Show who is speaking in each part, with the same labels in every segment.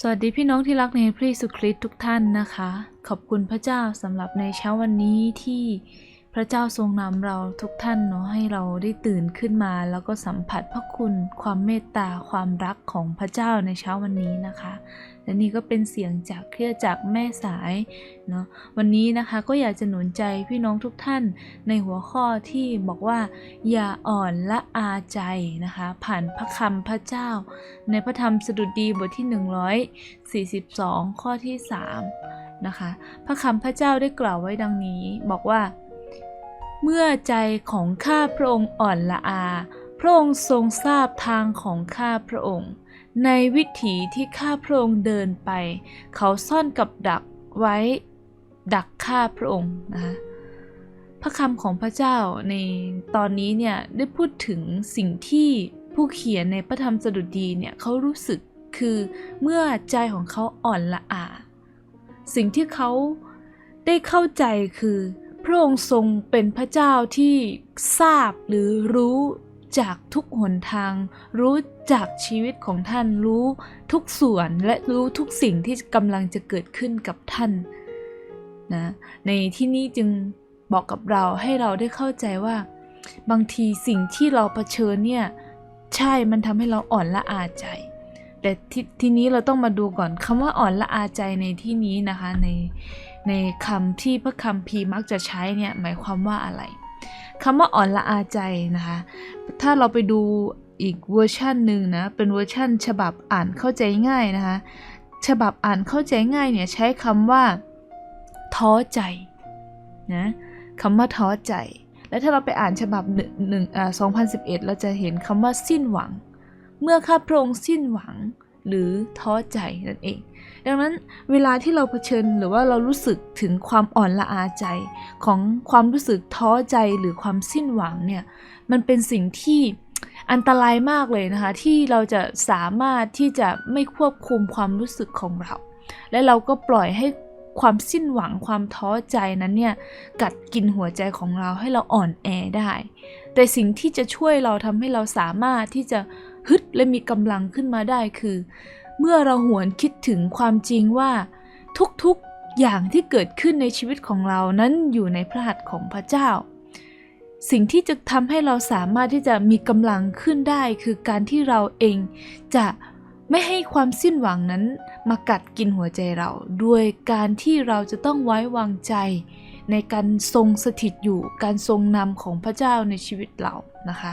Speaker 1: สวัสดีพี่น้องที่รักในพระเยซูคริสต์ทุกท่านนะคะ ขอบคุณพระเจ้าสำหรับในเช้าวันนี้ที่ พระเจ้าทรงนำเราทุกท่านเนาะให้เราได้ตื่นขึ้นมา แล้วก็สัมผัสพระคุณ ความเมตตาความรักของพระเจ้าในเช้าวันนี้นะคะ และนี่ก็เป็นเสียงจากเครือจากแม่สายเนาะวันนี้นะคะก็อยากจะหนุนใจพี่น้องทุกท่านในหัวข้อที่บอกว่า อย่าอ่อนละอาใจนะคะ ผ่านพระคำพระเจ้า ในพระธรรมสดุดีบทที่ 142 ข้อที่3นะคะพระคำพระเจ้าได้กล่าวไว้ดังนี้บอกว่า เมื่อใจของข้าพระองค์อ่อนละอา พระองค์ทรงทราบทางของข้าพระองค์ ในวิถีที่ข้าพระองค์เดินไป เขาซ่อนกับดักไว้ดักข้าพระองค์นะคะพระคำของพระเจ้าในตอนนี้เนี่ยได้พูดถึงสิ่งที่ผู้เขียนในพระธรรมสดุดีเนี่ยเขารู้สึกคือเมื่อใจของเขาอ่อนละอา สิ่งที่เขาได้เข้าใจคือ พระองค์ทรงเป็นพระเจ้าที่ทราบหรือรู้จากทุกหนทาง รู้จากชีวิตของท่านรู้ทุกส่วนและรู้ทุกสิ่งที่กำลังจะเกิดขึ้นกับท่านนะในที่นี้จึงบอกกับเราให้เราได้เข้าใจว่า บางทีสิ่งที่เราเผชิญเนี่ยใช่มันทำให้เราอ่อนละอาใจ แต่ททีนี้เราต้องมาดูก่อนคำว่าอ่อนละอาใจในที่นี้นะคะใน ในคำที่พระคำพีร์มักจะใช้เนี่ยหมายความว่าอะไรคำว่าอ่อนละอาใจนะคะ ถ้าเราไปดูอีกเวอร์ชันหนึ่งนะ เป็นเวอร์ชันฉบับอ่านเข้าใจง่ายนะคะ ฉบับอ่านเข้าใจง่ายเนี่ยใช้คำว่า ท้อใจนะคำว่าท้อใจ และถ้าเราไปอ่านฉบับหนึ่งหนึ่งอ่า2011 เราจะเห็นคำว่าสิ้นหวัง เมื่อข้าพระองค์สิ้นหวัง หรือท้อใจนั่นเอง ดังนั้นเวลาที่เราเผชิญหรือว่าเรารู้สึกถึงความอ่อนละอาใจ ของความรู้สึกท้อใจหรือความสิ้นหวังเนี่ยมันเป็นสิ่งที่อันตรายมากเลยนะคะ ที่เราจะสามารถที่จะไม่ควบคุมความรู้สึกของเรา และเราก็ปล่อยให้ความสิ้นหวังความท้อใจนั้นเนี่ยกัดกินหัวใจของเราให้เราอ่อนแอได้ แต่สิ่งที่จะช่วยเราทำให้เราสามารถที่จะ ฮึดและมีกำลังขึ้นมาได้คือ เมื่อเราหวนคิดถึงความจริงว่า ทุกๆอย่างที่เกิดขึ้นในชีวิตของเรานั้นอยู่ในพระหัตถ์ของพระเจ้า สิ่งที่จะทำให้เราสามารถที่จะมีกำลังขึ้นได้คือการที่เราเองจะไม่ให้ความสิ้นหวังนั้นมากัดกินหัวใจเรา ด้วยการที่เราจะต้องไว้วางใจ ในการทรงสถิตอยู่การทรงนำของพระเจ้าในชีวิตเรานะคะ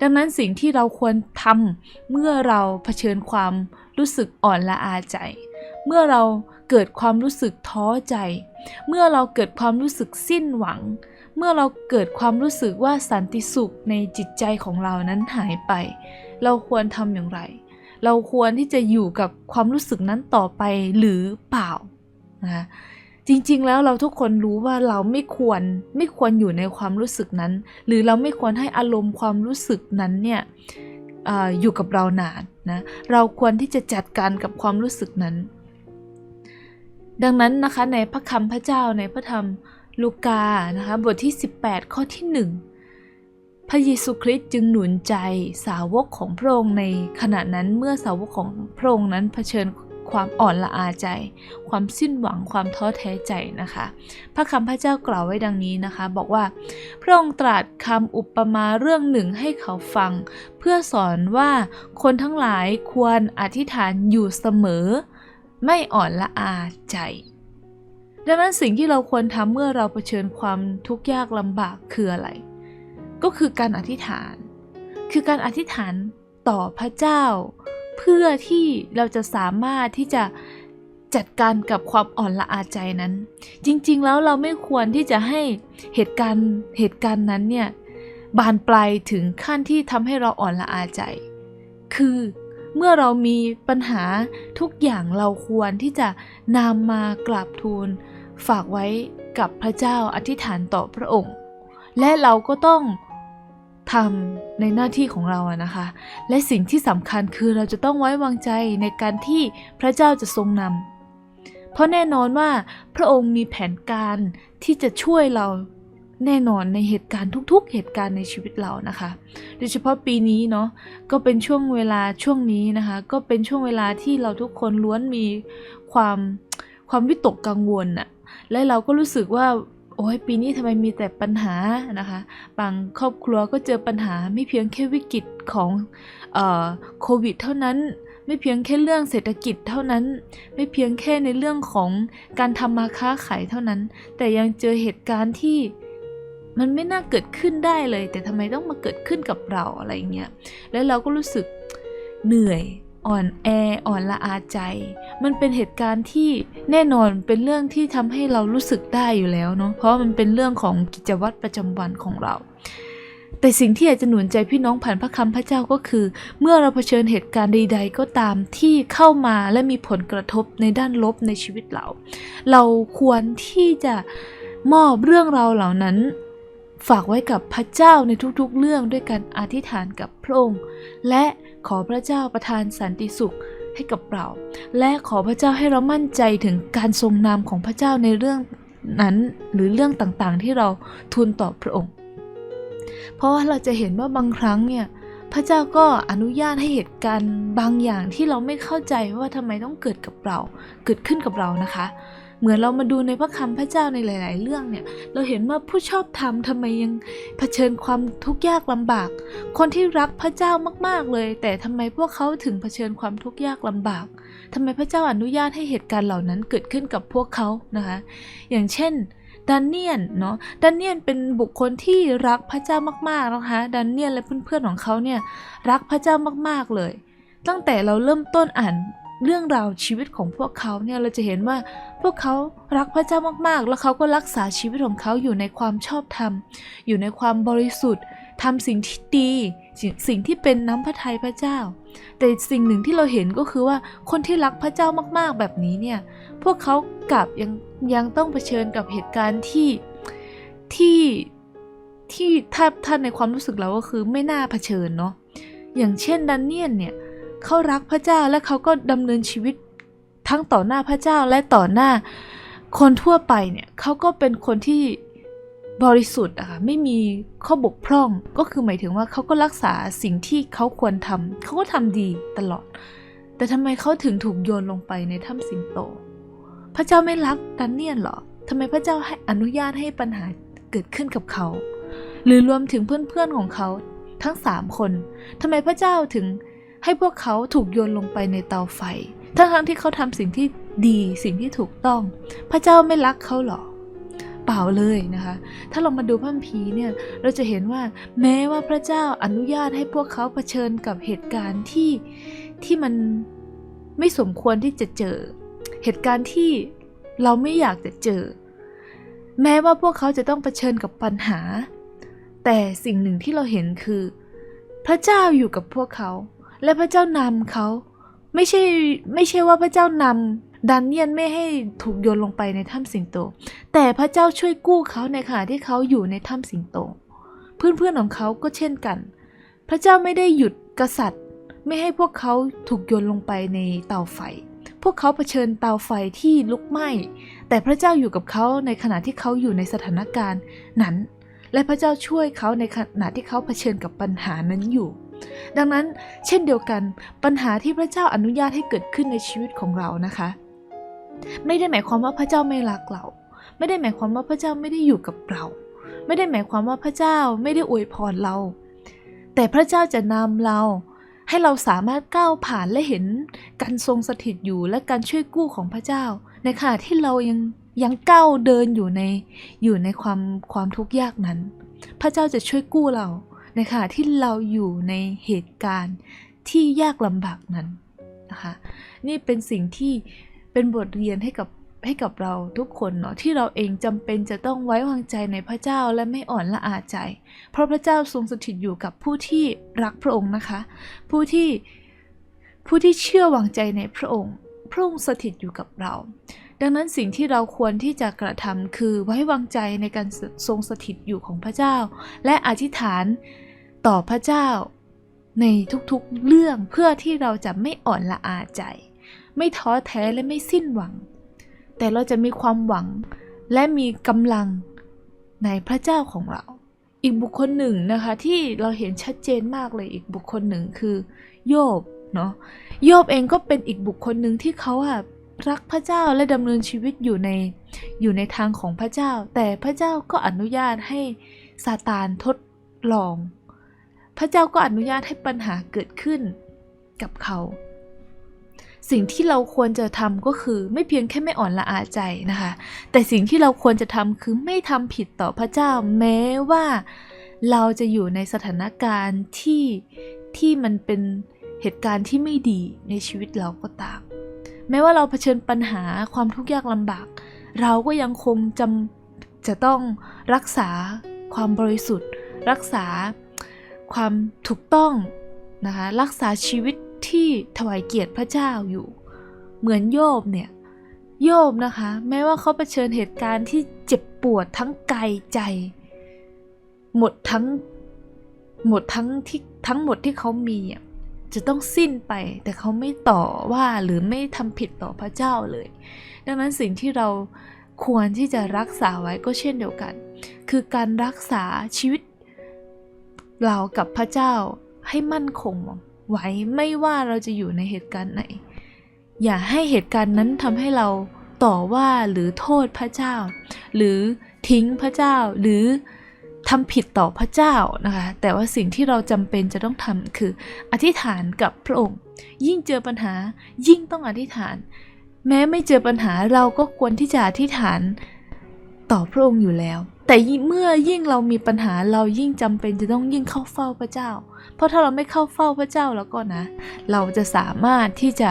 Speaker 1: ดังนั้นสิ่งที่เราควรทำเมื่อเราเผชิญความรู้สึกอ่อนละอาใจ เมื่อเราเกิดความรู้สึกท้อใจ เมื่อเราเกิดความรู้สึกสิ้นหวัง เมื่อเราเกิดความรู้สึกว่าสันติสุขในจิตใจของเรานั้นหายไป เราควรทำอย่างไร เราควรที่จะอยู่กับความรู้สึกนั้นต่อไปหรือเปล่านะคะ จริง ๆ แล้วเราทุกคนรู้ว่าเราไม่ควรไม่ควรอยู่ในความรู้สึกนั้น หรือเราไม่ควรให้อารมณ์ความรู้สึกนั้นเนี่ยออยู่กับเรานานนะเราควรที่จะจัดการกับความรู้สึกนั้น ดังนั้นนะคะในพระคำพระเจ้าในพระธรรมลูกานะคะบทที่ 18 ข้อที่ 1พระเยซูคริสต์จึงหนุนใจสาวกของพระองค์ในขณะนั้นเมื่อสาวกของพระองค์นั้นเผชิญ ความอ่อนละอาใจ ความสิ้นหวังความท้อแท้ใจนะคะ พระคำพระเจ้ากล่าวไว้ดังนี้นะคะ บอกว่า พระองค์ตรัสคำอุปมาเรื่องหนึ่งให้เขาฟัง เพื่อสอนว่าคนทั้งหลายควรอธิษฐานอยู่เสมอ ไม่อ่อนละอาใจ ดังนั้นสิ่งที่เราควรทำเมื่อเราเผชิญความทุกข์ยากลำบากคืออะไร ก็คือการอธิษฐาน คือการอธิษฐานต่อพระเจ้า เพื่อที่เราจะสามารถที่จะจัดการกับความอ่อนละอาใจนั้น จริง ๆ แล้วเราไม่ควรที่จะให้เหตุการณ์เหตุการณ์นั้นเนี่ยบานปลายถึงขั้นที่ทำให้เราอ่อนละอาใจ คือเมื่อเรามีปัญหาทุกอย่างเราควรที่จะนำมากราบทูล ฝากไว้กับพระเจ้าอธิษฐานต่อพระองค์ และเราก็ต้อง ทำในหน้าที่ของเราอะนะคะ และสิ่งที่สำคัญคือเราจะต้องไว้วางใจในการที่พระเจ้าจะทรงนำเพราะแน่นอนว่าพระองค์มีแผนการที่จะช่วยเราแน่นอนในเหตุการณ์ทุกๆ เหตุการณ์ในชีวิตเรานะคะ โดยเฉพาะปีนี้เนาะก็เป็นช่วงเวลาช่วงนี้นะคะ ก็เป็นช่วงเวลาที่เราทุกคนล้วนมีความความวิตกกังวลอะและเราก็รู้สึกว่า โอ้ยปีนี้ทำไมมีแต่ปัญหานะคะ บางครอบครัวก็เจอปัญหาไม่เพียงแค่วิกฤตของเอ่อโควิดเท่านั้น ไม่เพียงแค่เรื่องเศรษฐกิจเท่านั้น ไม่เพียงแค่ในเรื่องของการทำมาค้าขายเท่านั้น แต่ยังเจอเหตุการณ์ที่มันไม่น่าเกิดขึ้นได้เลย แต่ทำไมต้องมาเกิดขึ้นกับเราอะไรเงี้ยแล้วเราก็รู้สึกเหนื่อย อ่อนแออ่อนละอาใจ มันเป็นเหตุการณ์ที่แน่นอนเป็นเรื่องที่ทำให้เรารู้สึกได้อยู่แล้วเนาะเพราะมันเป็นเรื่องของกิจวัตรประจำวันของเรา แต่สิ่งที่อยากจะหนุนใจพี่น้องผ่านพระคำพระเจ้าก็คือ เมื่อเราเผชิญเหตุการณ์ใด ๆ ก็ตามที่เข้ามาและมีผลกระทบในด้านลบในชีวิตเรา เราควรที่จะมอบเรื่องราวเหล่านั้นฝากไว้กับพระเจ้าในทุกๆ เรื่องด้วยการอธิษฐานกับพระองค์ และ ขอพระเจ้าประทานสันติสุขให้กับเรา และขอพระเจ้าให้เรามั่นใจถึงการทรงนามของพระเจ้าในเรื่องนั้นหรือเรื่องต่างๆ ที่เราทูลต่อพระองค์ เพราะว่าเราจะเห็นว่าบางครั้งเนี่ยพระเจ้าก็อนุญาตให้เหตุการณ์บางอย่างที่เราไม่เข้าใจว่าทำไมต้องเกิดกับเรา เกิดขึ้นกับเรานะคะ เหมือนเรามาดูในพระคำพระเจ้าในหลาย ๆ เรื่องเนี่ย เราเห็นว่าผู้ชอบธรรมทำไมยังเผชิญความทุกข์ยากลำบาก คนที่รักพระเจ้ามาก ๆ เลย แต่ทำไมพวกเขาถึงเผชิญความทุกข์ยากลำบากทำไมพระเจ้าอนุญาตให้เหตุการณ์เหล่านั้นเกิดขึ้นกับพวกเขานะคะ อย่างเช่นดานเนียนเนาะดานเนียนเป็นบุคคลที่รักพระเจ้ามากๆนะคะดานเนียนและเพื่อนๆของเขาเนี่ยรักพระเจ้ามากๆเลย ตั้งแต่เราเริ่มต้นอ่าน เรื่องราวชีวิตของพวกเขาเนี่ยเราจะเห็นว่าพวกเขารักพระเจ้ามากๆ แล้วเขาก็รักษาชีวิตของเขาอยู่ในความชอบธรรม อยู่ในความบริสุทธิ์ทำสิ่งที่ดีสิ่งสิ่งที่เป็นน้ำพระทัยพระเจ้า แต่สิ่งหนึ่งที่เราเห็นก็คือว่าคนที่รักพระเจ้ามากๆแบบนี้เนี่ยพวกเขากลับยังยังต้องเผชิญกับเหตุการณ์ที่ที่ที่ถ้าถ้าในความรู้สึกเราก็คือไม่น่าเผชิญเนาะอย่างเช่นดันเนียนเนี่ย เขารักพระเจ้าและเขาก็ดำเนินชีวิตทั้งต่อหน้าพระเจ้าและต่อหน้าคนทั่วไปเนี่ยเขาก็เป็นคนที่บริสุทธิ์อะค่ะไม่มีข้อบกพร่องก็คือหมายถึงว่าเขาก็รักษาสิ่งที่เขาควรทำเขาก็ทำดีตลอด แต่ทำไมเขาถึงถูกโยนลงไปในถ้ำสิงโต พระเจ้าไม่รักดันเนียนเหรอทำไมพระเจ้าให้อนุญาตให้ปัญหาเกิดขึ้นกับเขา หรือรวมถึงเพื่อนๆของเขาทั้งสามคนทำไมพระเจ้าถึง ให้พวกเขาถูกโยนลงไปในเตาไฟ ทั้งๆที่เขาทำสิ่งที่ดีสิ่งที่ถูกต้อง พระเจ้าไม่รักเขาหรอเปล่าเลยนะคะ ถ้าเรามาดูพระคัมภีร์เนี่ย เราจะเห็นว่าแม้ว่าพระเจ้าอนุญาตให้พวกเขาเผชิญกับเหตุการณ์ที่ที่มันไม่สมควรที่จะเจอ เหตุการณ์ที่เราไม่อยากจะเจอ แม้ว่าพวกเขาจะต้องเผชิญกับปัญหา แต่สิ่งหนึ่งที่เราเห็นคือ พระเจ้าอยู่กับพวกเขา และพระเจ้านำเขาไม่ใช่ไม่ใช่ว่าพระเจ้านำดันเนียนไม่ให้ถูกโยนลงไปในถ้ำสิงโต แต่พระเจ้าช่วยกู้เขาในขณะที่เขาอยู่ในถ้ำสิงโต เพื่อนๆของเขาก็เช่นกัน พระเจ้าไม่ได้หยุดกษัตริย์ ไม่ให้พวกเขาถูกโยนลงไปในเตาไฟ พวกเขาเผชิญเตาไฟที่ลุกไหม้ แต่พระเจ้าอยู่กับเขาในขณะที่เขาอยู่ในสถานการณ์นั้น และพระเจ้าช่วยเขาในขณะที่เขาเผชิญกับปัญหานั้นอยู่ ดังนั้นเช่นเดียวกันปัญหาที่พระเจ้าอนุญาตให้เกิดขึ้นในชีวิตของเรานะคะ ไม่ได้หมายความว่าพระเจ้าไม่รักเรา ไม่ได้หมายความว่าพระเจ้าไม่ได้อยู่กับเรา ไม่ได้หมายความว่าพระเจ้าไม่ได้อวยพรเรา แต่พระเจ้าจะนำเรา ให้เราสามารถก้าวผ่านและเห็นการทรงสถิตอยู่และการช่วยกู้ของพระเจ้า ในขณะที่เรายังยังก้าวเดินอยู่ในอยู่ในความความทุกข์ยากนั้น พระเจ้าจะช่วยกู้เรา ในขณะที่เราอยู่ในเหตุการณ์ที่ยากลำบากนั้นนะคะนี่เป็นสิ่งที่เป็นบทเรียนให้กับให้กับเราทุกคนเนาะที่เราเองจำเป็นจะต้องไว้วางใจในพระเจ้าและไม่อ่อนละอาใจ เพราะพระเจ้าทรงสถิตอยู่กับผู้ที่รักพระองค์นะคะ ผู้ที่ผู้ที่เชื่อวางใจในพระองค์ พระองค์สถิตอยู่กับเรา ดังนั้นสิ่งที่เราควรที่จะกระทำคือไว้วางใจในการทรงสถิตอยู่ของพระเจ้า และอธิษฐาน ต่อพระเจ้า ในทุกๆเรื่องเพื่อที่เราจะไม่อ่อนละอาใจ ไม่ท้อแท้และไม่สิ้นหวัง แต่เราจะมีความหวังและมีกำลังในพระเจ้าของเรา อีกบุคคลหนึ่งนะคะที่เราเห็นชัดเจนมากเลยอีกบุคคลหนึ่งคือ โยบเนาะโยบเองก็เป็นอีกบุคคลหนึ่งที่เขาอะรักพระเจ้าและดำเนินชีวิตอยู่ในอยู่ในทางของพระเจ้า แต่พระเจ้าก็อนุญาตให้ซาตานทดลอง พระเจ้าก็อนุญาตให้ปัญหาเกิดขึ้นกับเขา สิ่งที่เราควรจะทำก็คือไม่เพียงแค่ไม่อ่อนละอาใจนะคะ แต่สิ่งที่เราควรจะทำคือไม่ทำผิดต่อพระเจ้าแม้ว่าเราจะอยู่ในสถานการณ์ที่ที่มันเป็นเหตุการณ์ที่ไม่ดีในชีวิตเราก็ตาม แม้ว่าเราเผชิญปัญหาความทุกข์ยากลำบาก เราก็ยังคงจำจะต้องรักษาความบริสุทธิ์ รักษา ความถูกต้องนะคะรักษาชีวิตที่ถวายเกียรติพระเจ้าอยู่ เหมือนโยบเนี่ยโยบนะคะแม้ว่าเขาเผชิญเหตุการณ์ที่เจ็บปวดทั้งกายใจ หมดทั้งหมดทั้งที่ทั้งหมดที่เขามีจะต้องสิ้นไป แต่เขาไม่ต่อว่าหรือไม่ทำผิดต่อพระเจ้าเลย ดังนั้นสิ่งที่เราควรที่จะรักษาไว้ก็เช่นเดียวกัน คือการรักษาชีวิต เรากับพระเจ้าให้มั่นคงไว้ไม่ว่าเราจะอยู่ในเหตุการณ์ไหน อย่าให้เหตุการณ์นั้นทำให้เราต่อว่าหรือโทษพระเจ้า หรือทิ้งพระเจ้าหรือทำผิดต่อพระเจ้านะคะ แต่ว่าสิ่งที่เราจำเป็นจะต้องทำคืออธิษฐานกับพระองค์ ยิ่งเจอปัญหายิ่งต้องอธิษฐาน แม้ไม่เจอปัญหาเราก็ควรที่จะอธิษฐาน ต่อพระองค์อยู่แล้ว แต่เมื่อยิ่งเรามีปัญหาเรายิ่งจำเป็นจะต้องยิ่งเข้าเฝ้าพระเจ้า เพราะถ้าเราไม่เข้าเฝ้าพระเจ้าแล้วก็นะ เราจะสามารถที่จะ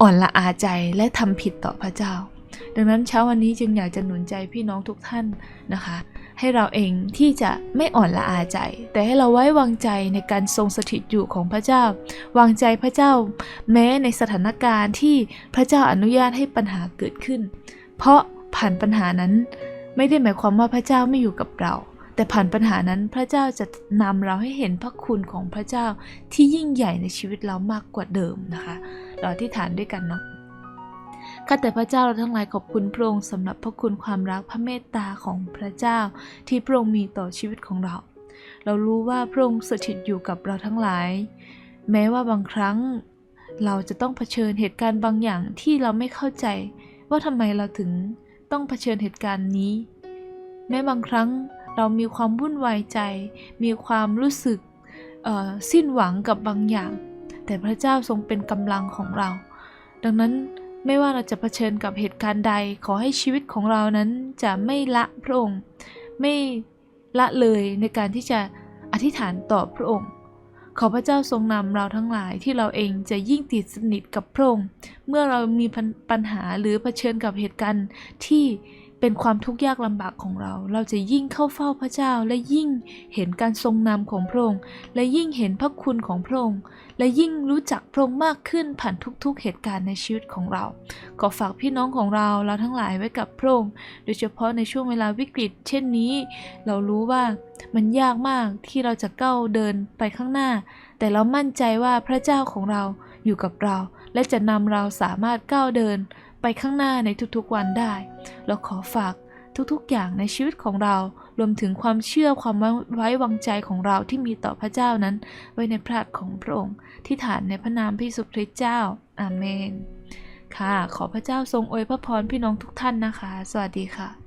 Speaker 1: อ่อนละอาใจและทำผิดต่อพระเจ้า ดังนั้นเช้าวันนี้จึงอยากจะหนุนใจพี่น้องทุกท่านนะคะ ให้เราเองที่จะไม่อ่อนละอาใจ แต่ให้เราไว้วางใจในการทรงสถิตอยู่ของพระเจ้า วางใจพระเจ้า แม้ในสถานการณ์ที่พระเจ้าอนุญาตให้ปัญหาเกิดขึ้น เพราะ ผ่านปัญหานั้น ไม่ได้หมายความว่าพระเจ้าไม่อยู่กับเรา แต่ผ่านปัญหานั้นพระเจ้าจะนำเราให้เห็นพระคุณของพระเจ้าที่ยิ่งใหญ่ในชีวิตเรามากกว่าเดิมนะคะ เราอธิษฐานด้วยกันเนาะข้าแต่พระเจ้าเราทั้งหลายขอบคุณพระองค์สำหรับพระคุณความรักพระเมตตาของพระเจ้า ที่พระองค์มีต่อชีวิตของเรา เรารู้ว่าพระองค์สถิตอยู่กับเราทั้งหลาย แม้ว่าบางครั้งเราจะต้องเผชิญเหตุการณ์บางอย่างที่เราไม่เข้าใจ ว่าทำไมเราถึง ต้องเผชิญเหตุการณ์นี้ แม้บางครั้งเรามีความวุ่นวายใจ มีความรู้สึกสิ้นหวังกับบางอย่าง แต่พระเจ้าทรงเป็นกำลังของเรา ดังนั้นไม่ว่าเราจะเผชิญกับเหตุการณ์ใด ขอให้ชีวิตของเรานั้นจะไม่ละพระองค์ ไม่ละเลยในการที่จะอธิษฐานต่อพระองค์ ขอพระเจ้าทรงนำเราทั้งหลายที่เราเองจะยิ่งติดสนิทกับพระองค์เมื่อเรามีปัญหาหรือเผชิญกับเหตุการณ์ที่ เป็นความทุกข์ยากลำบากของเรา เราจะยิ่งเข้าเฝ้าพระเจ้า และยิ่งเห็นการทรงนำของพระองค์ และยิ่งเห็นพระคุณของพระองค์ และยิ่งรู้จักพระองค์มากขึ้นผ่านทุกๆ เหตุการณ์ในชีวิตของเรา ขอฝากพี่น้องของเราเราทั้งหลายไว้กับพระองค์ โดยเฉพาะในช่วงเวลาวิกฤต เช่นนี้ เรารู้ว่ามันยากมากที่เราจะก้าวเดินไปข้างหน้า แต่เรามั่นใจว่าพระเจ้าของเราอยู่กับเรา และจะนำเราสามารถก้าวเดิน ไปข้างหน้าในทุกๆวันได้ เราขอฝากทุกๆอย่างในชีวิตของเรา รวมถึงความเชื่อความไว้วางใจของเราที่มีต่อพระเจ้านั้น ไว้ในพระหัตถ์ของพระองค์ ที่ฐานในพระนามพระสุคริสต์เจ้า อาเมน ค่ะ ขอพระเจ้าทรงอวยพระพรพี่น้องทุกท่านนะคะ สวัสดีค่ะ